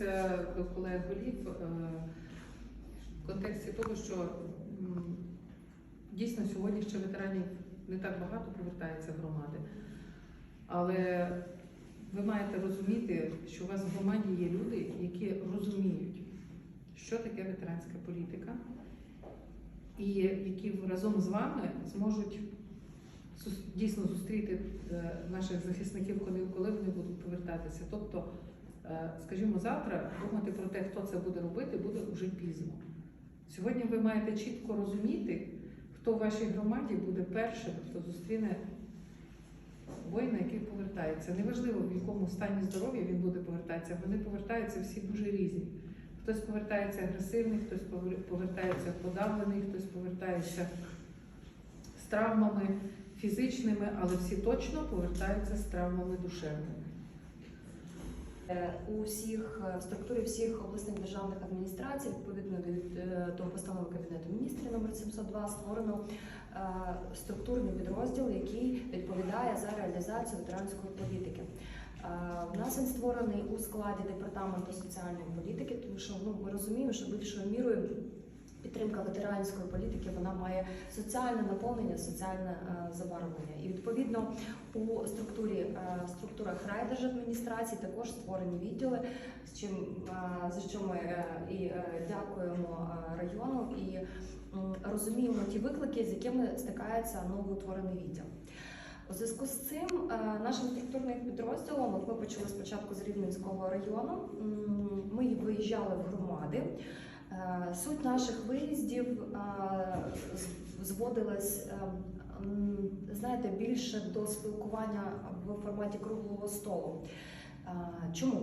звернутися до колег голів е, в контексті того, що дійсно сьогодні ще ветеранів не так багато повертається в громади. Але ви маєте розуміти, що у вас в громаді є люди, які розуміють, що таке ветеранська політика, і які разом з вами зможуть дійсно зустріти е, наших захисників, коли, вони будуть повертатися. Тобто, скажімо, завтра думати про те, хто це буде робити, буде вже пізно. Сьогодні ви маєте чітко розуміти, хто в вашій громаді буде першим, хто зустріне воїна, який повертається. Неважливо, в якому стані здоров'я він буде повертатися, вони повертаються всі дуже різні. Хтось повертається агресивний, хтось повер- повертається подавлений, хтось повертається з травмами фізичними, але всі точно повертаються з травмами душевними. Е, У всіх е, структурі всіх обласних державних адміністрацій, відповідно до, е, постанови Кабінету міністрів номер 702, створено структурний підрозділ, який відповідає за реалізацію ветеранської політики. У нас він створений у складі департаменту соціальної політики, тому що ну ми розуміємо, що більшою мірою підтримка ветеранської політики вона має соціальне наповнення, соціальне е, забарвлення. І відповідно у структурі е, структурах райдержадміністрації також створені відділи, з чим е, за що ми і дякуємо району і розуміємо ті виклики, з якими стикається новоутворений відділ. У зв'язку з цим нашим структурним підрозділом, от ми почали спочатку з Рівненського району, ми виїжджали в громади. Е, Суть наших виїздів е, зводилась, е, знаєте, більше до спілкування в форматі круглого столу. Чому?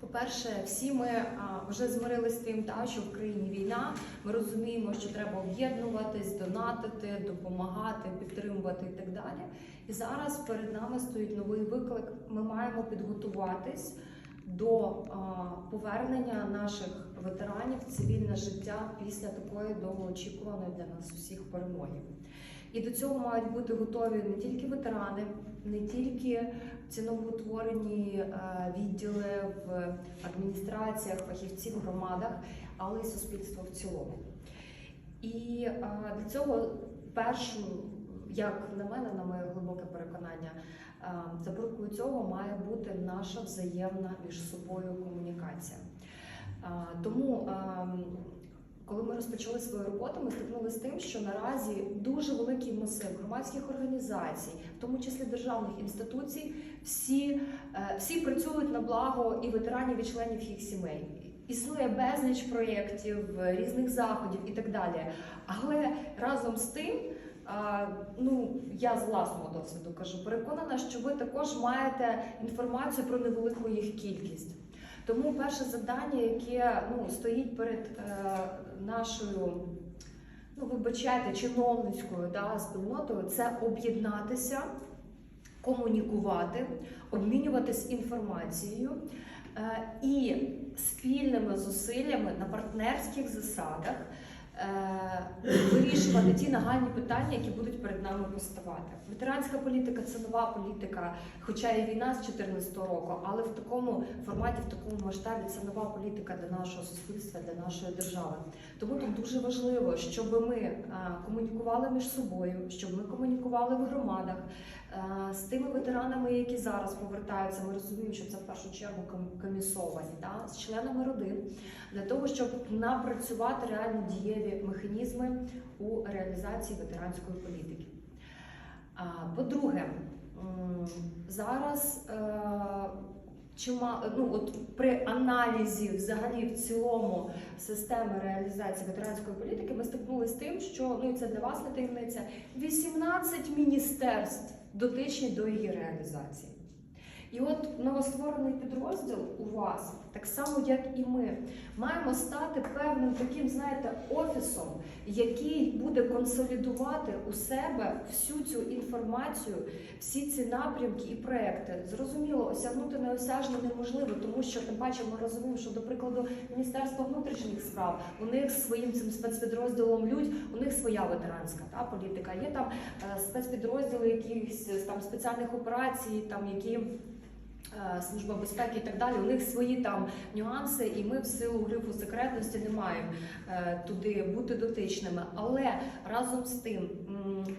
По-перше, всі ми вже змирилися з тим, та, що в країні війна. Ми розуміємо, що треба об'єднуватись, донатити, допомагати, підтримувати і так далі. І зараз перед нами стоїть новий виклик. Ми маємо підготуватись до повернення наших ветеранів в цивільне життя після такої довгоочікуваної для нас усіх перемоги. І до цього мають бути готові не тільки ветерани, не тільки ці новоутворені е, відділи в адміністраціях, фахівці в громадах, але й суспільство в цілому. І е, для цього першу, як на мене, на моє глибоке переконання, запорукою цього має бути наша взаємна між собою комунікація. Е, Тому ем, коли ми розпочали свою роботу, ми стикнулися з тим, що наразі дуже великий масив громадських організацій, в тому числі державних інституцій, всі, е, всі працюють на благо і ветеранів, і членів їх сімей. Існує безліч проєктів, е, різних заходів і так далі. Але разом з тим, ну я з власного досвіду кажу, переконана, що ви також маєте інформацію про невелику їх кількість. Тому перше завдання, яке ну, стоїть перед е, нашою, ну вибачайте, чиновницькою да, спільнотою, це об'єднатися, комунікувати, обмінюватись інформацією е, і спільними зусиллями на партнерських засадах вирішувати ті нагальні питання, які будуть перед нами поставати. Ветеранська політика це нова політика, хоча і війна з 2014 року, але в такому форматі, в такому масштабі це нова політика для нашого суспільства, для нашої держави. Тому тут дуже важливо, щоб ми е, комунікували між собою, щоб ми комунікували в громадах е, з тими ветеранами, які зараз повертаються. Ми розуміємо, що це в першу чергу ком- комісовані, да, з членами родин, для того, щоб напрацювати реально дієві механізми у реалізації ветеранської політики. По-друге, зараз е, чима, ну, от при аналізі взагалі в цілому системи реалізації ветеранської політики ми стикнулися з тим, що ну це для вас не таємниця, 18 міністерств дотичні до її реалізації. І от новостворений підрозділ у вас, так само як і ми, маємо стати певним таким, знаєте, офісом, який буде консолідувати у себе всю цю інформацію, всі ці напрямки і проекти. Зрозуміло, осягнути неосяжно неможливо, тому що тим паче ми розуміємо, що, до прикладу, Міністерство внутрішніх справ у них своїм цим спецпідрозділом людь, у них своя ветеранська та політика. Є там е, спецпідрозділи якихось е, там спеціальних операцій, там які Служба безпеки і так далі, у них свої там нюанси, і ми в силу грифу секретності не маємо е, туди бути дотичними. Але разом з тим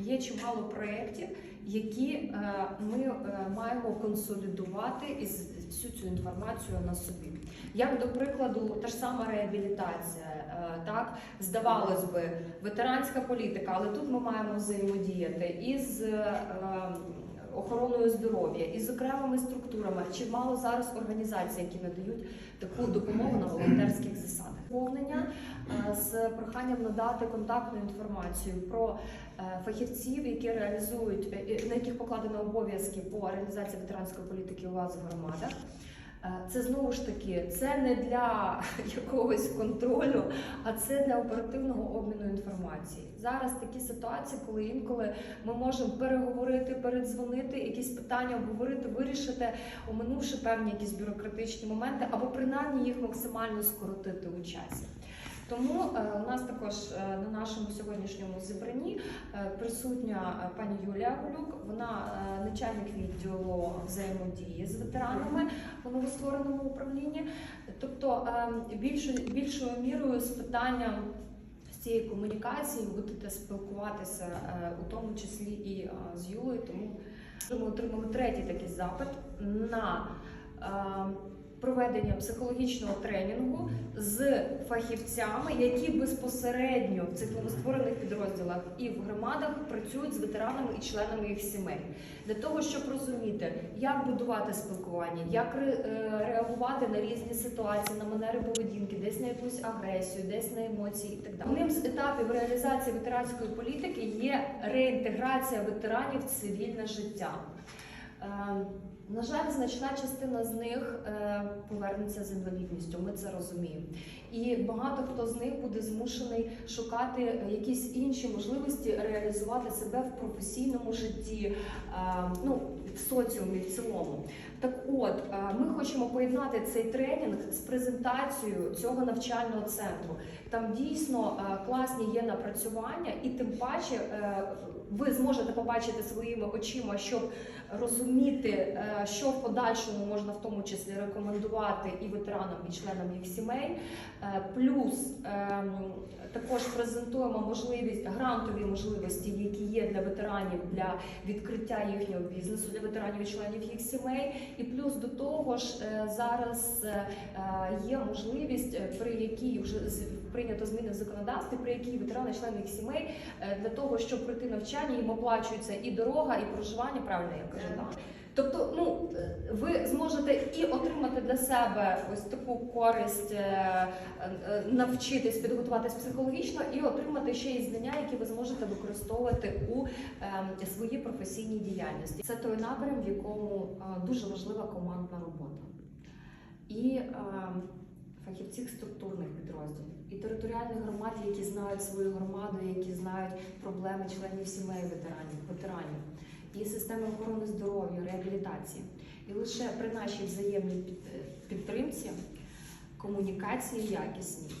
є чимало проєктів, які е, ми е, маємо консолідувати і всю цю інформацію на собі. Як до прикладу, та ж сама реабілітація, е, так здавалось би, ветеранська політика, але тут ми маємо взаємодіяти із е, охороною здоров'я, із окремими структурами. Чимало зараз організацій, які надають таку допомогу на волонтерських засадах. Повнення е, з проханням надати контактну інформацію про е, фахівців, які реалізують е, на яких покладено обов'язки по реалізації ветеранської політики у вас в громадах. Е, Це знову ж таки це не для якогось контролю, а це для оперативного обміну інформації. Зараз такі ситуації, коли інколи ми можемо переговорити, передзвонити, якісь питання обговорити, вирішити, оминувши певні якісь бюрократичні моменти, або принаймні їх максимально скоротити у часі. Тому е, у нас також е, на нашому сьогоднішньому зібранні е, присутня пані Юлія Голюк. Вона начальник відділу взаємодії з ветеранами у новоствореному управлінні. Тобто більшою, більшою мірою з питанням цієї комунікації будете спілкуватися, у тому числі і з Юлею. Тому ми отримали третій такий запит на проведення психологічного тренінгу з фахівцями, які безпосередньо в цих новостворених підрозділах і в громадах працюють з ветеранами і членами їх сімей, для того, щоб розуміти, як будувати спілкування, як е, реагувати на різні ситуації, на манери поведінки, десь на якусь агресію, десь на емоції і так далі. Одним з етапів реалізації ветеранської політики є реінтеграція ветеранів в цивільне життя. На жаль, значна частина з них е, повернеться з інвалідністю. Ми це розуміємо. І багато хто з них буде змушений шукати якісь інші можливості реалізувати себе в професійному житті, е, ну в соціумі в цілому. Так от е, ми хочемо поєднати цей тренінг з презентацією цього навчального центру. Там дійсно е, класні є напрацювання, і тим паче ви зможете побачити своїми очима, щоб розуміти, що в подальшому можна в тому числі рекомендувати і ветеранам, і членам їх сімей. Е, Плюс ем, також презентуємо можливість грантові можливості, які є для ветеранів для відкриття їхнього бізнесу для ветеранів і членів їх сімей. І плюс до того ж е, зараз е, є можливість, при якій вже прийнято зміни в законодавстві, при якій ветерани члени їх сімей для того, щоб пройти навчання, їм оплачується і дорога, і проживання. Правильно я кажу, так? Тобто, ну ви зможете і отримати для себе ось таку користь, е, е, навчитись підготуватись психологічно, і отримати ще й знання, які ви зможете використовувати у е, своїй професійній діяльності. Це той напрям, в якому дуже важлива командна робота. І фахівців структурних підрозділів, і територіальних громад, які знають свою громаду, які знають проблеми членів сімей ветеранів, ветеранів, і системи охорони здоров'я, реабілітації. І лише при нашій взаємній е, підтримці, комунікації якісній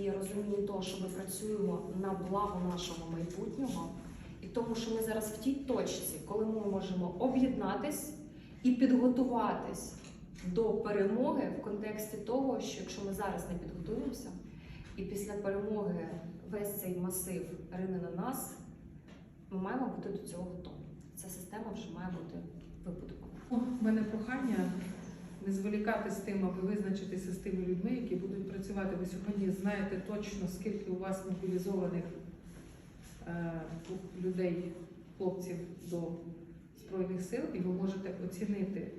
і розумінні того, що ми працюємо на благо нашого майбутнього, і тому, що ми зараз в тій точці, коли ми можемо об'єднатись і підготуватись до перемоги в контексті того, що якщо ми зараз не підготуємося, і після перемоги весь цей масив рине на нас, ми маємо бути до цього готові. Ця система вже має бути вибудована. У мене прохання не зволікати з тим, аби визначитися з тими людьми, які будуть працювати. Ви сьогодні знаєте точно, скільки у вас мобілізованих е, людей, хлопців до Збройних сил, і ви можете оцінити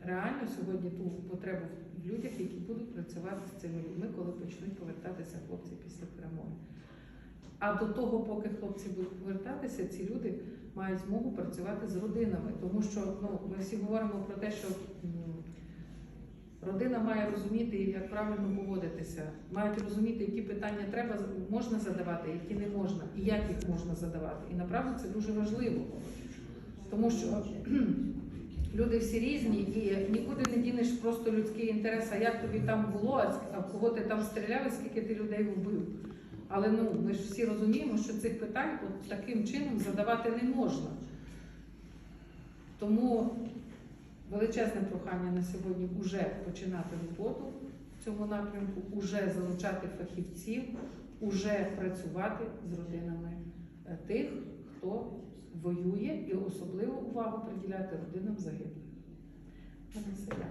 реально сьогодні ту потребу в людях, які будуть працювати з цими людьми, коли почнуть повертатися хлопці після перемоги. А до того, поки хлопці будуть повертатися, ці люди мають змогу працювати з родинами, тому що ну ми всі говоримо про те, що родина має розуміти, як правильно поводитися, мають розуміти, які питання треба можна задавати, які не можна, і як їх можна задавати. І направду це дуже важливо, тому що люди всі різні, і нікуди не дінеш просто людський інтерес, а як тобі там було, а кого ти там стріляв, і скільки ти людей вбив. Але ну ми ж всі розуміємо, що цих питань от таким чином задавати не можна. Тому величезне прохання на сьогодні вже починати роботу в цьому напрямку, уже залучати фахівців, уже працювати з родинами е, тих, хто воює, і особливу увагу приділяти родинам загиблих. Сергію.